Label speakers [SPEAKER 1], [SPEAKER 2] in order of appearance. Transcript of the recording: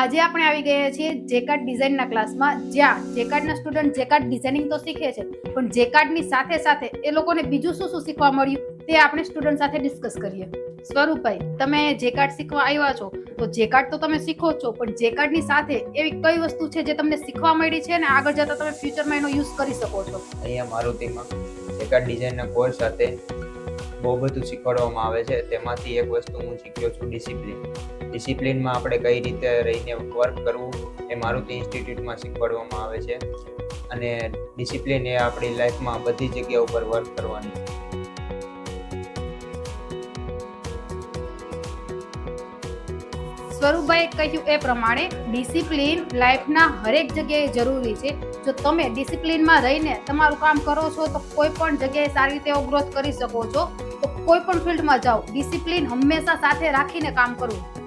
[SPEAKER 1] આજે આપણે આવી ગયા છીએ જેકાર્ડ ડિઝાઇનના ક્લાસમાં જ્યાં જેકાર્ડના સ્ટુડન્ટ જેકાર્ડ ડિઝાઇનિંગ તો શીખે છે, પણ જેકાર્ડની સાથે સાથે એ લોકોને બીજું શું શું શીખવા મળ્યું તે આપણે સ્ટુડન્ટ સાથે ડિસ્કસ કરીએ. સ્વરૂપભાઈ, તમે જેકાર્ડ શીખવા આવ્યા છો, તો જેકાર્ડ તો તમે શીખો છો, પણ જેકાર્ડની સાથે એવી કઈ વસ્તુ છે જે તમને શીખવા મળી છે અને આગળ જતા તમે ફ્યુચરમાં એનો યુઝ કરી શકો છો?
[SPEAKER 2] અહીંયા મારુતિમાં જેકાર્ડ ડિઝાઇનના કોર્સ સાથે બહુ બધું શીખવાડવામાં આવે છે. તેમાંથી એક વસ્તુ હું શીખ્યો છું ડિસિપ્લિન. ડિસિપ્લિનમાં આપણે કઈ રીતે રહીને વર્ક કરવું એ મારુતિ ઇન્સ્ટિટ્યૂટમાં શીખવાડવામાં આવે છે. અને ડિસિપ્લિન એ આપણી લાઈફમાં બધી જગ્યા ઉપર વર્ક કરવાની.
[SPEAKER 1] સ્વરૂપભાઈએ કહ્યું એ પ્રમાણે ડિસિપ્લિન લાઈફના હરેક જગ્યાએ જરૂરી છે. જો તમે ડિસિપ્લિનમાં રહીને તમારું કામ કરો છો તો કોઈ પણ જગ્યાએ સારી રીતે ગ્રોથ કરી શકો છો. તો કોઈ પણ ફિલ્ડમાં જાઓ. ડિસિપ્લિન હંમેશા સાથે રાખીને કામ કરવું